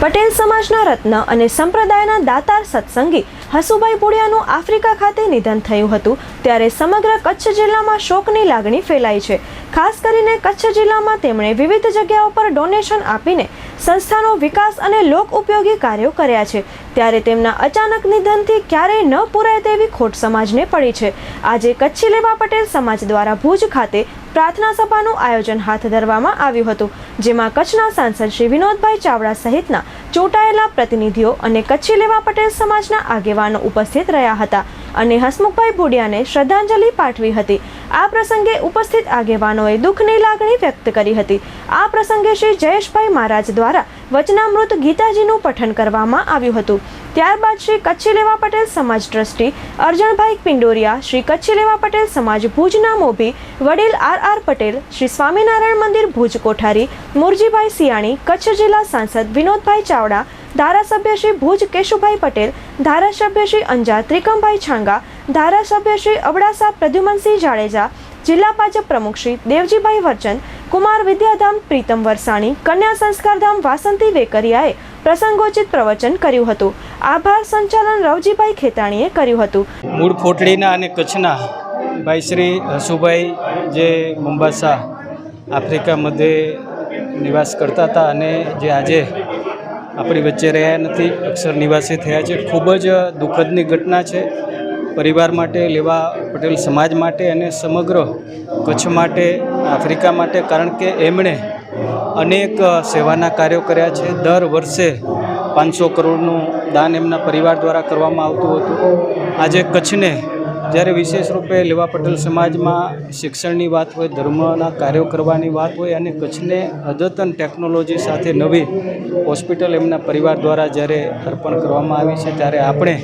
પટેલ સમાજના રત્ન અને સંપ્રદાયના દાતાર સત્સંગી હસુભાઈ પુડિયાનું આફ્રિકા ખાતે નિધન થયું હતું. ત્યારે સમગ્ર કચ્છ જિલ્લામાં શોકની લાગણી ફેલાઈ છે. ખાસ કરીને કચ્છ જિલ્લામાં તેમણે વિવિધ જગ્યાઓ પર ડોનેશન આપીને સંસ્થાનો વિકાસ અને લોક ઉપયોગી કાર્યો કર્યા છે. ત્યારે તેમના અચાનક નિધનથી ક્યારેય ન પૂરાય તેવી ખોટ સમાજને પડી છે. આજે કચ્છી લેવા પટેલ સમાજ દ્વારા ભુજ ખાતે પ્રાર્થના સભાનું આયોજન હાથ ધરવામાં આવ્યું હતું, જેમાં કચ્છના સાંસદ શ્રી વિનોદભાઈ ચાવડા સહિતના ચૂંટાયેલા પ્રતિનિધિઓ અને કચ્છી લેવા પટેલ સમાજના આગેવાનો ઉપસ્થિત રહ્યા હતા. અને હસમુખભાઈ ભુડિયાને શ્રદ્ધાંજલિ પાઠવી હતી. આ પ્રસંગે ઉપસ્થિત આગેવાનોએ દુઃખની લાગણી વ્યક્ત કરી હતી. આ પ્રસંગે શ્રી જયેશભાઈ મહારાજ દ્વારા વચનામૃત ગીતાજીનું પઠન કરવામાં આવ્યું હતું. ત્યારબાદ શ્રી કચ્છી લેવા પટેલ સમાજ ટ્રસ્ટી, અર્જણભાઈ પિંડોરિયા, શ્રી કચ્છી લેવા પટેલ સમાજ ભુજના મોભી, વડીલ આર આર પટેલ, શ્રી સ્વામિનારાયણ મંદિર ભુજ કોઠારી, મુરજીભાઈ સિયાણી કચ્છ જિલ્લા સાંસદ વિનોદભાઈ ચાવડા ધારાસભ્ય શ્રી ભુજ કેશુભાઈ પટેલ, ધારાસભ્ય શ્રી અંજાર ત્રિકમભાઈ છાંગા, ધારાસભ્ય શ્રી અબડાસા પ્રદ્યુમનસિંહ જાડેજા, જિલ્લા ભાજપ પ્રમુખ શ્રી દેવજીભાઈ વરચંદ કુમાર વિદ્યાધામ પ્રીતમ વરસાણી, કન્યા સંસ્કારધામ વાસંતી વેકરિયાએ પ્રસંગોચિત પ્રવચન કર્યું હતું. આભાર સંચાલન રવજીભાઈ ખેતાણીએ કર્યું હતું. મૂળ ફોટડીના અને કચ્છના ભાઈ શ્રી હસુભાઈ જે મુંબાસા આફ્રિકા મધ્યે નિવાસ કરતા હતા અને જે આજે આપણી વચ્ચે રહ્યા નથી, અક્ષર નિવાસી થયા છે. ખૂબ જ દુઃખદની ઘટના છે. પરિવાર માટે, લેવા પટેલ સમાજ માટે અને સમગ્ર કચ્છ માટે, આફ્રિકા માટે, કારણ કે એમણે અનેક સેવાના કાર્યો કર્યા છે. દર વર્ષે પાંચસો કરોડનું દાન એમના પરિવાર દ્વારા કરવામાં આવતું હતું. આજે કચ્છને જ્યારે વિશેષ રૂપે લેવા પટેલ સમાજમાં શિક્ષણની વાત હોય, ધર્મના કાર્યો કરવાની વાત હોય અને કચ્છને અદ્યતન ટેકનોલોજી સાથે નવી હોસ્પિટલ એમના પરિવાર દ્વારા જ્યારે અર્પણ કરવામાં આવી છે, ત્યારે આપણે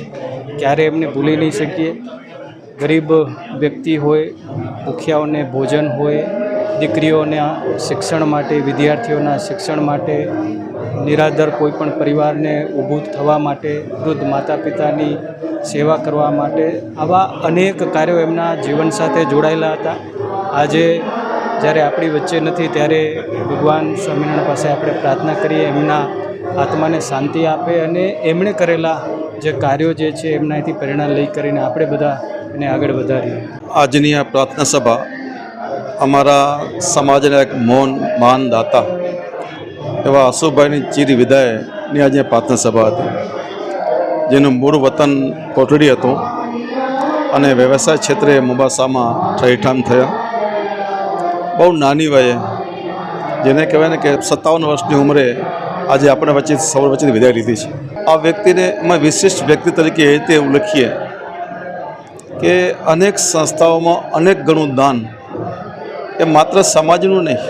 ક્યારે એમને ભૂલી નહીં શકીએ. ગરીબ વ્યક્તિ હોય, ભૂખ્યાઓને ભોજન હોય, દીકરીઓના શિક્ષણ માટે, વિદ્યાર્થીઓના શિક્ષણ માટે, નિરાધાર કોઈપણ પરિવારને ઊભું થવા માટે, વૃદ્ધ માતા પિતાની સેવા કરવા માટે આવા અનેક કાર્યો એમના જીવન સાથે જોડાયેલા હતા. આજે જ્યારે આપણી વચ્ચે નથી, ત્યારે ભગવાન સ્વામિનારાયણ પાસે આપણે પ્રાર્થના કરીએ, એમના આત્માને શાંતિ આપે અને એમણે કરેલા જે કાર્યો જે છે, એમનાથી પ્રેરણા લઈ કરીને આપણે બધા એને આગળ વધારીએ. આજની આ પ્રાર્થના સભા અમારા સમાજના એક મૌન માનદાતા એવા અશોકભાઈની ચીર વિદાયની આજે પ્રાર્થના સભા હતી. જેનું મૂળ વતન કોટડી હતું અને વ્યવસાય ક્ષેત્રે મોબાસામાં ઠહીઠામ થયા. બહુ નાની વયે, જેને કહેવાય ને કે સત્તાવન વર્ષની ઉંમરે આજે આપણે વચ્ચે સૌર વચ્ચે વિદાય લીધી છે. આ વ્યક્તિને અમે વિશિષ્ટ વ્યક્તિ તરીકે એ રીતે ઉલ્લેખીએ કે અનેક સંસ્થાઓમાં અનેક ગણું દાન એ માત્ર સમાજનું નહીં,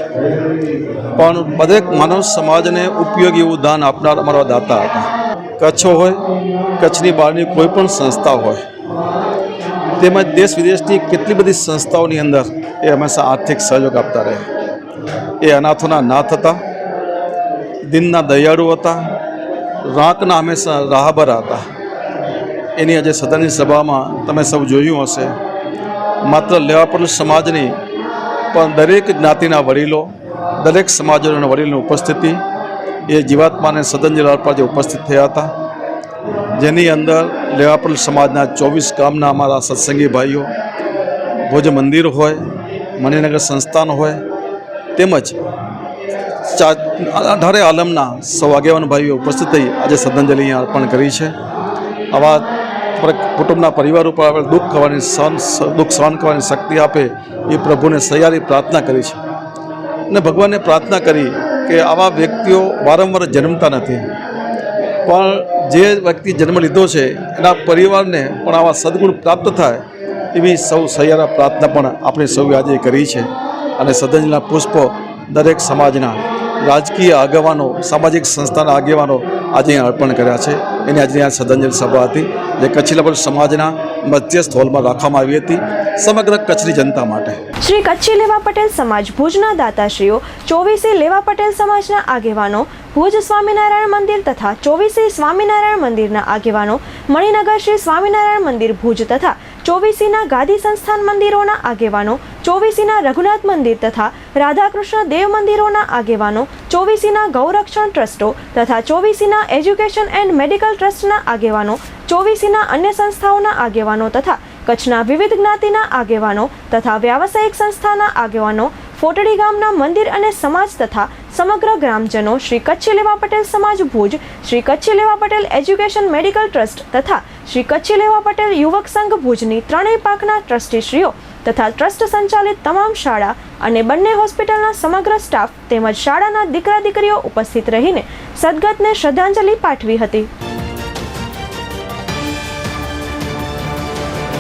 પણ દરેક માનવ સમાજને ઉપયોગી એવું દાન આપનાર અમારા દાતા હતા. કચ્છ હોય, કચ્છની બહારની કોઈ પણ સંસ્થા હોય તેમજ દેશ વિદેશની કેટલી બધી સંસ્થાઓની અંદર એ હંમેશા આર્થિક સહયોગ આપતા રહે. એ અનાથોના નાથ હતા, દિનના દયાળુ હતા રાંકના હંમેશા રાહબર હતા. એની આજે સદનની સભામાં તમે સૌ જોયું હશે, માત્ર લેવાપડ સમાજની, પણ દરેક જ્ઞાતિના વડીલો, દરેક સમાજોના વડીલોની ઉપસ્થિતિ એ જીવાત્માને સદન જલાલ પર જે ઉપસ્થિત થયા હતા. જેની અંદર લેવાપલ સમાજના ચોવીસ ગામના અમારા સત્સંગી ભાઈઓ, ભોજ મંદિર હોય, મણિનગર સંસ્થાન હોય, તેમજ અઢારે આલમના સૌ આગેવાન ભાઈઓ ઉપસ્થિત થઈ આજે શ્રદ્ધાંજલિ અર્પણ કરી છે. આવા કુટુંબના પરિવાર ઉપર આપણે દુઃખ કરવાની સહન દુઃખ સહન કરવાની શક્તિ આપે એ પ્રભુને સહિયારી પ્રાર્થના કરી છે. અને ભગવાનને પ્રાર્થના કરી કે આવા વ્યક્તિઓ વારંવાર જન્મતા નથી. પણ જે વ્યક્તિ જન્મ લીધો છે, એના પરિવારને પણ આવા સદગુણ પ્રાપ્ત થાય, એવી સૌ સહિયારા પ્રાર્થના પણ આપણે સૌ આજે કરી છે. અને સદંજના પુષ્પો દરેક સમાજના રાજકીય આગેવાનો, સામાજિક સંસ્થાના આગેવાનો આજે અર્પણ કર્યા છે. એની આજે અહીંયા શ્રદ્ધાંજલિ સભા હતી, જે કચ્છી સમાજના મધ્યસ્થ હોલમાં રાખવામાં આવી હતી સમગ્ર કચ્છની જનતા માટે. શ્રી કચ્છી લેવા પટેલ સમાજ ભુજના દાતાશ્રીઓ, ચોવીસે લેવા પટેલ સમાજના આગેવાનો, ભુજ સ્વામિનારાયણ મંદિર તથા ચોવીસે સ્વામિનારાયણ મંદિરના આગેવાનો, મણિનગર શ્રી સ્વામિનારાયણ મંદિર ભુજ તથા ચોવીસીના ગાદી સંસ્થાન મંદિરોના આગેવાનો, ચોવીસીના રઘુનાથ મંદિર તથા રાધાકૃષ્ણ દેવ મંદિરોના આગેવાનો, ચોવીસીના ગૌરક્ષણ ટ્રસ્ટો તથા ચોવીસીના એજ્યુકેશન એન્ડ મેડિકલ ટ્રસ્ટના આગેવાનો ચોવીસીના અન્ય સંસ્થાઓના આગેવાનો તથા કચ્છના વિવિધ જ્ઞાતિના આગેવાનો તથા વ્યાવસાયિક સંસ્થાના આગેવાનો, ફોટડી ગામના મંદિર અને સમાજ તથા સમગ્ર ગ્રામજનો શ્રી કચ્છી લેવા પટેલ સમાજ Bhuj, Shri Kutchi Leva Patel education medical trust તથા શ્રી કચ્છી લેવા પટેલ યુવક સંઘ ભુજની ત્રણેય પાકના ટ્રસ્ટીશ્રીઓ તથા ટ્રસ્ટ સંચાલિત તમામ શાળા અને બંને હોસ્પિટલના સમગ્ર સ્ટાફ તેમજ શાળાના દીકરા દીકરીઓ ઉપસ્થિત રહીને સદગતને શ્રદ્ધાંજલિ પાઠવી હતી.